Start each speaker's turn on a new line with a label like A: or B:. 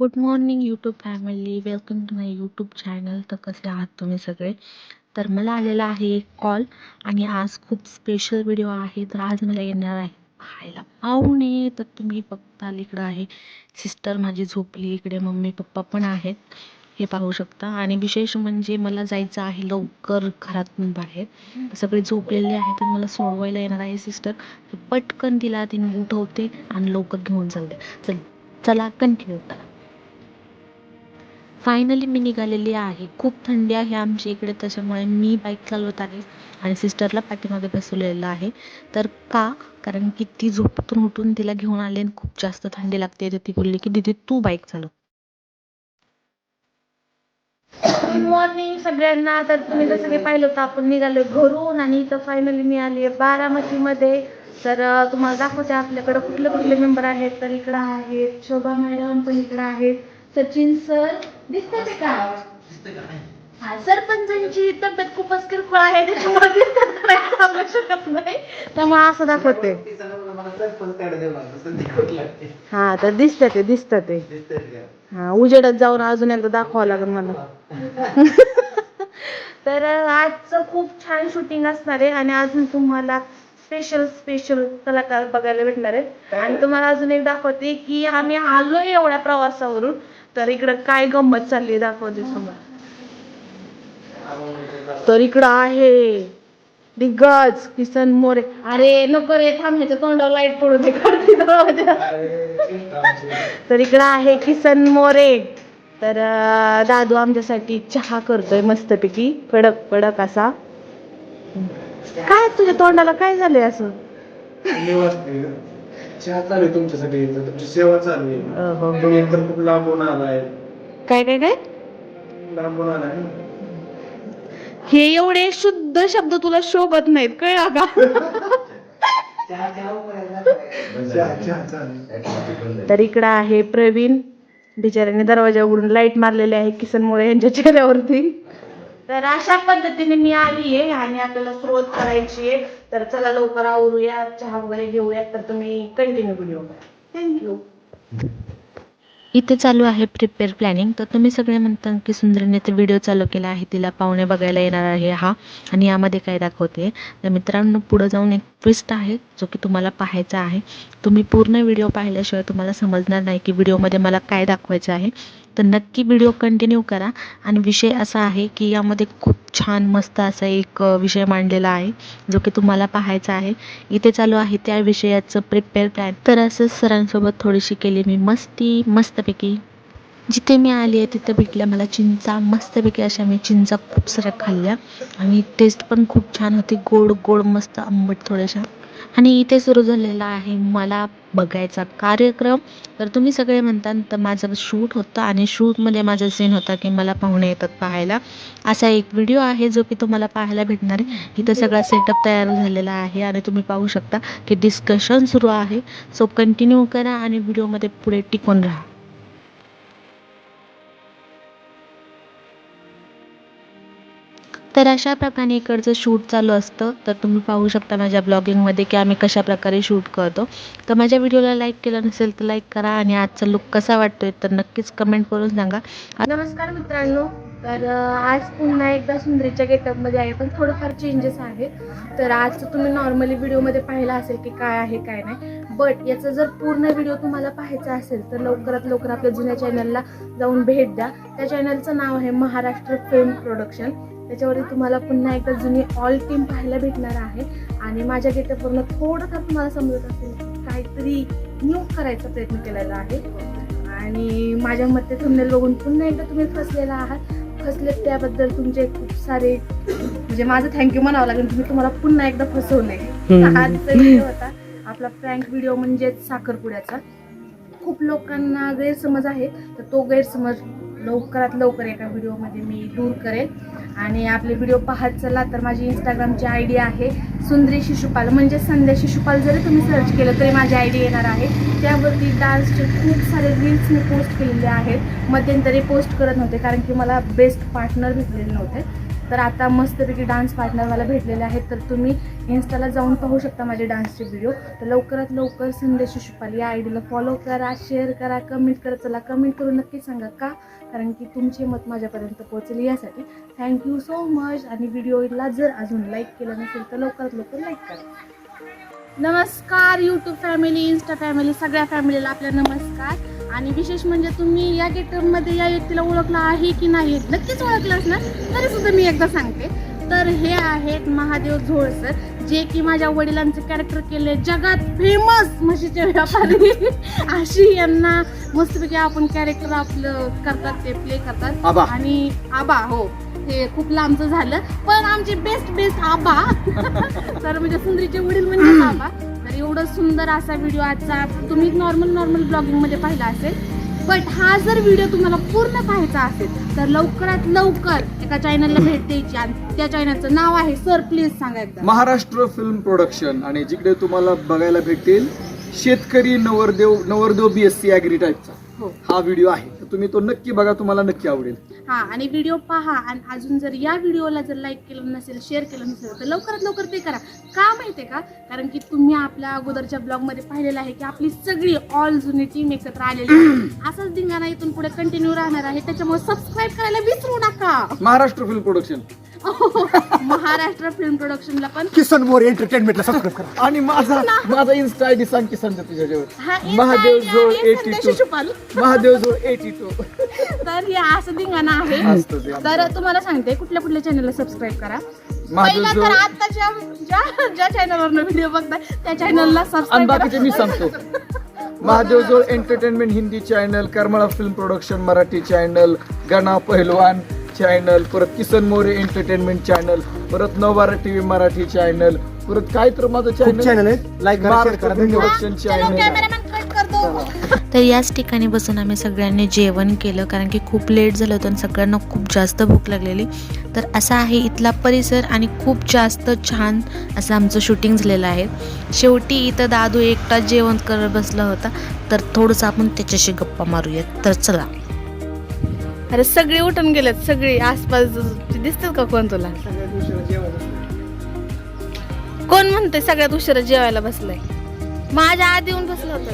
A: Good morning YouTube family welcome to my YouTube channel तर कसे आहात तुम्ही सगळे? तर मला आलेला आहे एक कॉल आणि आज खूप स्पेशल व्हिडिओ आहे. तर आज मला येणार आहे पाहायला पाहुणे. तर तुम्ही बघताल इकडं आहे. सिस्टर माझी झोपली. इकडे मम्मी पप्पा पण आहेत. हे पाहू शकता. आणि विशेष म्हणजे मला जायचं आहे लवकर घरातून बाहेर. सगळे झोपलेले आहेत तर मला सोडवायला येणार आहे सिस्टर पटकन तिला तिने उठवते आणि लवकर घेऊन चालते चल चला कंटिन्यू करा. फायनली मी निघालेली आहे. खूप थंडी आहे आमच्या इकडे त्याच्यामुळे मी बाईक चालवत आहे आणि सिस्टरला पाठीमागे बसवलेलं आहे. तर का? कारण की ती झोपेतून उठून तिला घेऊन आले आणि खूप जास्त थंडी लागते. तर ती बोलली की दीदी तू बाईक चालव. गुड मॉर्निंग सगळ्यांना. तर तुम्ही जसं काही पाहिलं होतं आपण निघालो घरून आणि इथं फायनली मी आली आहे बारामतीमध्ये. तर तुम्हाला दाखवते आपल्याकडं कुठले कुठले मेंबर आहेत तर इकडं आहेत शोभा मॅडम पण इकडं आहेत. सचिन सर दिसतात का? हा सरपंचांची तब्येत खूपच किरकोळ आहे त्याच्यामुळे दिसतात का नाही सांगू शकत नाही. त्यामुळे असं दाखवते. हा तर दिसतात ते दिसतात ते. हा उजेडात जाऊन अजून एकदा दाखवावं लागेल मला. तर आजचं खूप छान शूटिंग असणार आहे आणि अजून तुम्हाला स्पेशल स्पेशल कलाकार बघायला भेटणार आहेत. आणि तुम्हाला अजून एक दाखवते की आम्ही आलोय एवढ्या प्रवासावरून. तर इकडं काय गंमत चालली दाखवते समोर. तर इकडं आहे. दिग्गज किसन मोरे. अरे नको रे थांब्याच्या तोंडावर लाइट पडू दे तर इकडं आहे किसन मोरे. तर दादू आमच्यासाठी चहा करतोय मस्तपैकी. कडक कडक असा. काय तुझ्या तोंडाला काय झालंय असं?
B: चहा चालू आहे तुमच्यासाठी. तुमची सेवा चालू आहे. तुम्ही तर खूप लांबून आलाय.
A: काय काय काय?
B: लांबून आलाय
A: हे एवढे शुद्ध शब्द तुला शोभत नाहीत कळला का
B: चहा चहा चालू आहे.
A: तर इकडं आहे प्रवीण. बिचाऱ्याने दरवाजा उघडून लाइट मारलेले आहे किसन मोरे यांच्या चेहऱ्यावरती. तर अशा पद्धतीने मी आली आहे आणि आपल्याला स्रोत करायची आहे तर चला लवकर आवरूया चहा वगैरे घेऊया. तर तुम्ही कंटिन्यू व्हिडिओ थँक्यू इथे चालू आहे प्रिपेअर प्लॅनिंग तर तुम्ही सगळे म्हणता की सुंदरीने ते व्हिडिओ चालू केला आहे. तिला पाहुणे बघायला येणार आहे हा. आणि यामध्ये काय दाखवते? तर मित्रांनो पुढं जाऊन एक ट्विस्ट आहे जो की तुम्हाला पाहायचा आहे. तुम्ही पूर्ण व्हिडिओ पाहिल्याशिवाय तुम्हाला समजणार नाही की व्हिडिओमध्ये मला काय दाखवायचं आहे. तर नक्की व्हिडिओ कंटिन्यू करा. आणि विषय असा आहे की यामध्ये खूप छान मस्त असा एक विषय मांडलेला आहे जो की तुम्हाला पाहायचा आहे. इथे चालू आहे त्या विषयाचं प्रिपेअर प्लॅन तर असंच सरांसोबत थोडीशी केली मी मस्ती मस्तपैकी. जिथे मी आली आहे तिथं भेटल्या मला चिंचा मस्तपैकी अशा मी चिंचा खूप साऱ्या खाल्ल्या. आणि टेस्ट पण खूप छान होती गोड गोड मस्त आंबट थोड्याशा. आणि इथे सुरू झालेला आहे मला बघायचा कार्यक्रम. तर तुम्ही सगळे म्हणता तर माझं शूट होतं आणि शूटमध्ये माझा सीन होता की मला पाहुणे येतात पाहायला. असा एक व्हिडिओ आहे जो की तुम्हाला पाहायला भेटणार आहे. इथं सगळा सेटअप तयार झालेला आहे आणि तुम्ही पाहू शकता की डिस्कशन सुरू आहे. सो कंटिन्यू करा आणि व्हिडिओमध्ये पुढे टिकून राहा. तर अशा प्रकारे इकडचं शूट चालू असतं. तर तुम्ही पाहू शकता माझ्या ब्लॉगिंगमध्ये की आम्ही कशा प्रकारे शूट करतो. तर माझ्या व्हिडिओला लाईक केलं नसेल तर लाईक करा आणि आजचा लुक कसा वाटतोय तर नक्कीच कमेंट करून सांगा. नमस्कार मित्रांनो. तर आज पुन्हा एकदा सुंदरीच्या गेटअपमध्ये आहे पण थोडंफार चेंजेस आहेत. तर आज तुम्ही नॉर्मली व्हिडिओमध्ये पाहिला असेल की काय आहे काय नाही. बट याचा जर पूर्ण व्हिडिओ तुम्हाला पाहायचा असेल तर लवकरात लवकर आपल्या जुन्या चॅनलला जाऊन भेट द्या. त्या चॅनलचं नाव आहे महाराष्ट्र फिल्म प्रोडक्शन त्याच्यावरती तुम्हाला पुन्हा एकदा जुनी ऑल टीम पाहायला भेटणार आहे. आणि माझ्या गेटअपवरनं थोडंफार तुम्हाला समजत असेल काहीतरी न्यू करायचा प्रयत्न केलेला आहे. आणि माझ्या मते थंबनेल बघून पुन्हा एकदा तुम्ही फसलेला आहात. फसलेत त्याबद्दल तुमचे खूप सारे म्हणजे माझं थँक्यू म्हणावं लागेल. तुम्ही तुम्हाला पुन्हा एकदा आजचा व्हिडिओ होता. आपला प्रँक व्हिडिओ म्हणजेच साखरपुड्याचा. खूप लोकांना गैरसमज आहे तर तो गैरसमज लवकरात लवकर एका व्हिडिओमध्ये मी दूर करेल आणि आपले व्हिडिओ पाहत चला तर माझी इंस्टाग्रामची आय डी आहे सुंदरी शिशुपाल. म्हणजे संध्या शिशुपाल जरी तुम्ही सर्च केलं तरी माझी आय डी येणार आहे. त्यावरती डान्सचे खूप सारे रील्स मी पोस्ट केलेले आहेत. मध्यंतरी पोस्ट करत नव्हते कारण की मला बेस्ट पार्टनर भेटलेले नव्हते. तर आता मस्तपैकी डान्स पार्टनर मला भेटलेले आहेत. तर तुम्ही इन्स्टाला जाऊन पाहू शकता माझे डान्सचे व्हिडिओ तर लवकरात लवकर संदेश शिशुपाल या आय डीला फॉलो करा शेअर करा कमेंट करा. चला कमेंट करून नक्की सांगा का? कारण की तुमचे मत माझ्यापर्यंत पोहोचेल यासाठी. थँक्यू सो मच आणि व्हिडिओला जर अजून लाईक केलं नसेल तर लवकरात लवकर लाईक करा. नमस्कार यूट्यूब फॅमिली इन्स्टा फॅमिली सगळ्या फॅमिलीला आपल्या नमस्कार. आणि विशेष म्हणजे तुम्ही या गेटमध्ये या व्यक्तीला ओळखला आहे की नाही नक्कीच ओळखलं असणार तरी सुद्धा मी एकदा सांगते. तर हे आहेत महादेव झोळ सर जे की माझ्या वडिलांचं कॅरेक्टर केले जगात फेमस म्हशीचे व्यापारी. अशी यांना मस्तपैकी आपण कॅरेक्टर आपलं करतात ते प्ले करतात.
B: आबा.
A: आणि आबा हो. हे खूप लांबचं झालं. पण आमचे बेस्ट बेस्ट आबा. तर म्हणजे सुंदरीचे वडील म्हणजे आबा. एवढं सुंदर असा व्हिडिओ आजचा तुम्ही नॉर्मल नॉर्मल ब्लॉगिंगमध्ये पाहिला असेल. बट हा जर व्हिडिओ तुम्हाला पूर्ण पाहायचा असेल तर लवकरात लवकर एका चॅनलला भेट द्यायची आणि त्या चॅनलचं नाव आहे सर प्लीज सांगा एकदा.
C: महाराष्ट्र फिल्म प्रोडक्शन आणि जिकडे तुम्हाला बघायला भेटेल शेतकरी नवरदेव नवरदेव बी एस सी ॲग्री टाईपचा
A: हो.
C: हा व्हिडिओ आहे. तर तुम्ही तो नक्की बघा तुम्हाला नक्की आवडेल.
A: हा आणि व्हिडिओ पहा आणि अजून जर या व्हिडिओला जर लाईक केलं नसेल शेअर केलं नसेल तर लवकरात लवकर ते करा. का माहितीये का? कारण की तुम्ही आपल्या अगोदरच्या ब्लॉगमध्ये पाहिलेलं आहे की आपली सगळी ऑल जुनी टीम एकत्र आलेली आहे असाच धिंगाणा इथून पुढे कंटिन्यू राहणार आहे. त्याच्यामुळे सबस्क्राईब करायला विसरू नका.
C: Maharashtra film production
A: Maharashtra film प्रोडक्शनला पण
B: किसन मोर एंटरटेनमेंटला सबस्क्राईब करा.
C: आणि माझा माझा इन्स्टा आय डी सांग की सांगते
A: हा
C: तुझ्याजवळ
A: Insta
C: महादेव
A: ID
C: जोड
A: आहे
C: एटी
A: संदेश
C: टू. महादेव जोड एटी टू
A: तर हे असं धिंगाणा आहे.
C: असतं ते आमचं.
A: तर तुम्हाला सांगते कुठल्या कुठल्या चॅनलला सबस्क्राईब करा. पहिला तर ज्या ज्या चॅनलवर व्हिडिओ बघताय त्या चॅनलला
C: आणि
A: सबस्क्राईब
C: बाकीचे मी सांगतो. Mahadev Jod entertainment Hindi channel Karmala film production Marathi channel Gana Pahilwan channel परत किसन मोरे एंटरटेनमेंट चॅनल परत नवबारा टीव्ही मराठी चॅनल परत काय तर माझं
B: खूप चॅनल
C: चॅनल
B: आहेत. लाईक करा शेअर करा. धन्यवाद.
C: प्रोडक्शन चॅनल
A: कॅमेरामॅन कट करतो.
D: तर याच ठिकाणी बसून आम्ही सगळ्यांनी जेवण केलं कारण की खूप लेट झालं होतं आणि सगळ्यांना खूप जास्त भूक लागलेली. तर असा आहे इथला परिसर आणि खूप जास्त छान असं आमचं शूटिंग झालेलं आहे. शेवटी इथं दादू एकटाच जेवण करत बसला होता. तर थोडंसं आपण त्याच्याशी गप्पा मारूयात. तर चला.
A: अरे सगळे उठून गेलेत सगळे आसपास दिसतात का कोण तुला? कोण म्हणते सगळ्यात उशिरा जेवायला बसलाय? माझ्या आधी येऊन बसला होता.